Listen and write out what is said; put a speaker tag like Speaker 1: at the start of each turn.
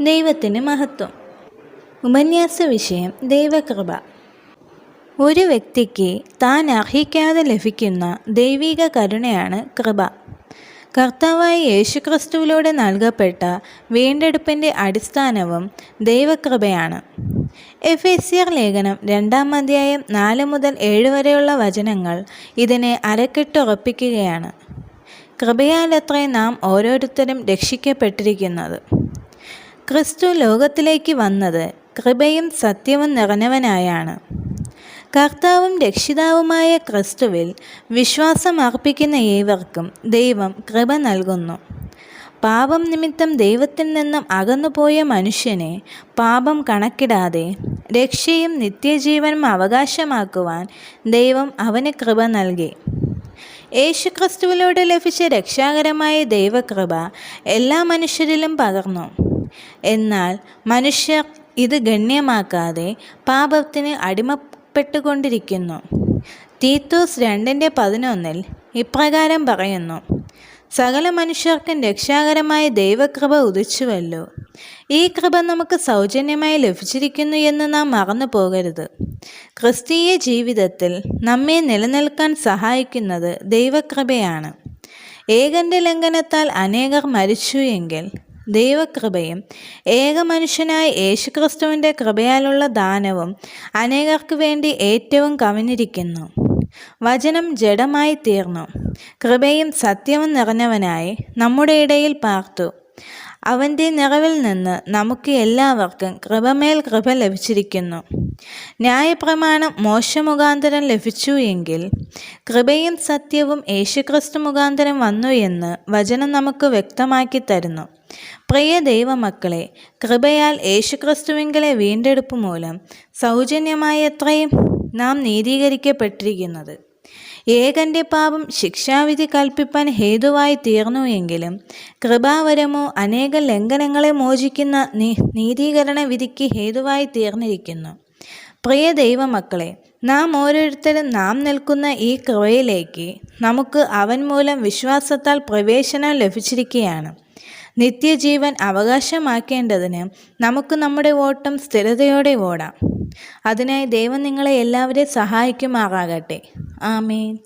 Speaker 1: ദൈവത്തിന് മഹത്വം. ഉപന്യാസ വിഷയം ദൈവകൃപ. ഒരു വ്യക്തിക്ക് താൻ അർഹിക്കാതെ ലഭിക്കുന്ന ദൈവിക കരുണയാണ് കൃപ. കർത്താവായ യേശുക്രിസ്തുവിലൂടെ നൽകപ്പെട്ട വീണ്ടെടുപ്പിന്റെ അടിസ്ഥാനവും ദൈവകൃപയാണ്. എഫ് എഫേസ്യർ ലേഖനം രണ്ടാം അധ്യായം നാല് മുതൽ ഏഴ് വരെയുള്ള വചനങ്ങൾ ഇതിനെ അരക്കിട്ടുറപ്പിക്കുകയാണ്. കൃപയാലത്രേ നാം ഓരോരുത്തരും രക്ഷിക്കപ്പെട്ടിരിക്കുന്നത്. ക്രിസ്തു ലോകത്തിലേക്ക് വന്നത് കൃപയും സത്യവും നിറഞ്ഞവനായാണ്. കർത്താവും രക്ഷിതാവുമായ ക്രിസ്തുവിൽ വിശ്വാസം അർപ്പിക്കുന്ന ഏവർക്കും ദൈവം കൃപ നൽകുന്നു. പാപം നിമിത്തം ദൈവത്തിൽ നിന്നും അകന്നുപോയ മനുഷ്യനെ പാപം കണക്കിടാതെ രക്ഷയും നിത്യജീവനും അവകാശമാക്കുവാൻ ദൈവം അവന് കൃപ നൽകി. യേശുക്രിസ്തുവിലൂടെ ലഭിച്ച രക്ഷാകരമായ ദൈവകൃപ എല്ലാ മനുഷ്യരിലും പകർന്നു. എന്നാൽ മനുഷ്യർ ഇത് ഗണ്യമാക്കാതെ പാപത്തിന് അടിമപ്പെട്ടുകൊണ്ടിരിക്കുന്നു. തീത്തോസ് രണ്ടിന്റെ പതിനൊന്നിൽ ഇപ്രകാരം പറയുന്നു സകല മനുഷ്യർക്കും രക്ഷാകരമായ ദൈവകൃപ ഉദിച്ചുവല്ലോ. ഈ കൃപ നമുക്ക് സൗജന്യമായി ലഭിച്ചിരിക്കുന്നു എന്ന് നാം മറന്നു പോകരുത് ക്രിസ്തീയ ജീവിതത്തിൽ നമ്മെ നിലനിൽക്കാൻ സഹായിക്കുന്നത് ദൈവകൃപയാണ്. ഏകന്റെ ലംഘനത്താൽ അനേകർ മരിച്ചു എങ്കിൽ ദൈവകൃപയും ഏക മനുഷ്യനായ യേശുക്രിസ്തുവിന്റെ കൃപയാലുള്ള ദാനവും അനേകർക്ക് വേണ്ടി ഏറ്റവും കവിഞ്ഞിരിക്കുന്നു. വചനം ജഡമായി തീർന്നു. കൃപയും സത്യവും നിറഞ്ഞവനായി നമ്മുടെ ഇടയിൽ പാർത്തു. അവന്റെ നിറവിൽ നിന്ന് നമുക്ക് എല്ലാവർക്കും കൃപമേൽ കൃപ ലഭിച്ചിരിക്കുന്നു. ന്യായപ്രമാണം മോശമുഖാന്തരം ലഭിച്ചു എങ്കിൽ കൃപയും സത്യവും യേശുക്രിസ്തു മുഖാന്തരം വന്നു എന്ന് വചനം നമുക്ക് വ്യക്തമാക്കി തരുന്നു. പ്രിയ ദൈവമക്കളെ കൃപയാൽ യേശുക്രിസ്തുവിങ്കലെ വീണ്ടെടുപ്പ് മൂലം സൗജന്യമായത്രയും നാം നീതീകരിക്കപ്പെട്ടിരിക്കുന്നത്. ഏകന്റെ പാപം ശിക്ഷാവിധി കൽപ്പിപ്പാൻ ഹേതുവായി തീർന്നു എങ്കിലും കൃപാവരമോ അനേക ലംഘനങ്ങളെ മോചിക്കുന്ന നീതീകരണ വിധിക്ക് ഹേതുവായി തീർന്നിരിക്കുന്നു. പ്രിയ ദൈവമക്കളെ നാം ഓരോരുത്തരും നാം നിൽക്കുന്ന ഈ കൃപയിലേക്ക് നമുക്ക് അവൻ മൂലം വിശ്വാസത്താൽ പ്രവേശനം ലഭിച്ചിരിക്കുകയാണ്. നിത്യജീവൻ അവകാശമാക്കേണ്ടതിന് നമുക്ക് നമ്മുടെ ഓട്ടം സ്ഥിരതയോടെ ഓടാം. അതിനായി ദൈവം നിങ്ങളെ എല്ലാവരെയും സഹായിക്കുമാറാകട്ടെ. ആമേൻ.